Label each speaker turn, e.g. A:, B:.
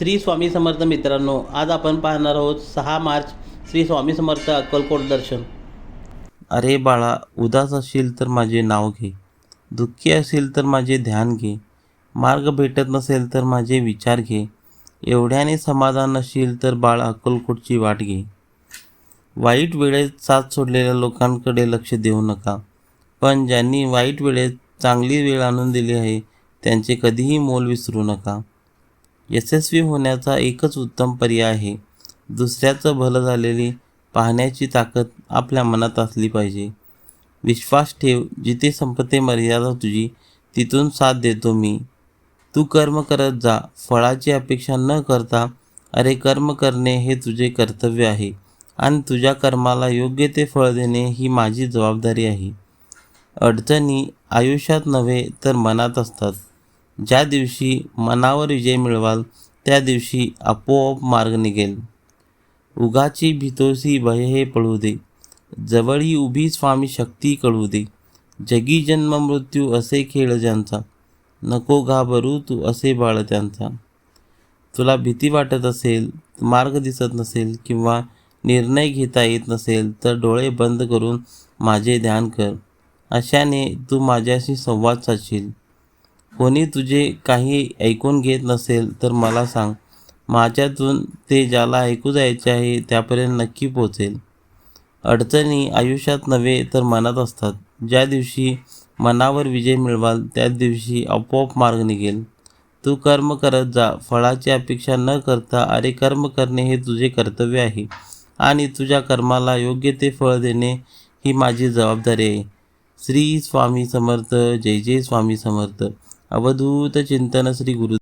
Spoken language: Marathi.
A: श्री स्वामी समर्थ मित्रांनो आज आपण पाहणार आहोत सहा मार्च श्री स्वामी समर्थ अक्कलकोट दर्शन.
B: अरे बाळा उदास असशील तर माझे नाव घे. दुःखी असेल तर माझे ध्यान घे. मार्ग भेटत नसेल तर माझे विचार घे. एवढ्याने समाधान नसेल तर बाळ अक्कलकोटची वाट घे. वाईट वेळेत साथ सोडलेल्या लोकांकडे लक्ष देऊ नका. पण ज्यांनी वाईट वेळेत चांगली वेळ आणून दिली आहे त्यांचे कधीही मोल विसरू नका. यशस्वी होण्याचा एकच उत्तम पर्याय आहे. दुसऱ्याचं भलं झालेली पाहण्याची ताकद आपल्या मनात असली पाहिजे. विश्वास ठेव जिथे संपते मर्यादा तुझी तिथून साथ देतो मी. तू कर्म करत जा फळाची अपेक्षा न करता अरे कर्म करणे हे तुझे कर्तव्य आहे आणि तुझ्या कर्माला योग्य ते फळ देणे ही माझी जबाबदारी आहे. अडचणी आयुष्यात नव्हे तर मनात असतात. ज्या दिवशी मनावर विजय मिळवाल त्या दिवशी आपोआप मार्ग निघेल. उगाची भितोसी भय हे पळू दे. जवळी उभी स्वामी शक्ती कळू दे. जगी जन्म मृत्यू असे खेळ ज्यांचा. नको घाबरू तू असे बाळ त्यांचा. तुला भीती वाटत असेल मार्ग दिसत नसेल किंवा निर्णय घेता येत नसेल तर डोळे बंद करून माझे ध्यान कर. अशाने तू माझ्याशी संवाद साधशील. कोणी तुझे काही ऐकून घेत नसेल तर मला सांग. माझ्यातून ते ज्याला ऐकू जायचे आहे त्यापर्यंत नक्की पोचेल अडचणी आयुष्यात नव्हे तर मनात असतात. ज्या दिवशी मनावर विजय मिळवाल त्याच दिवशी आपोआप मार्ग निघेल. तू कर्म करत जा. फळाची अपेक्षा न करता अरे कर्म करणे हे तुझे कर्तव्य आहे आणि तुझ्या कर्माला योग्य ते फळ देणे ही माझी जबाबदारी आहे. श्री स्वामी समर्थ. जय जय स्वामी समर्थ. अवधूत चिंतन श्री गुरु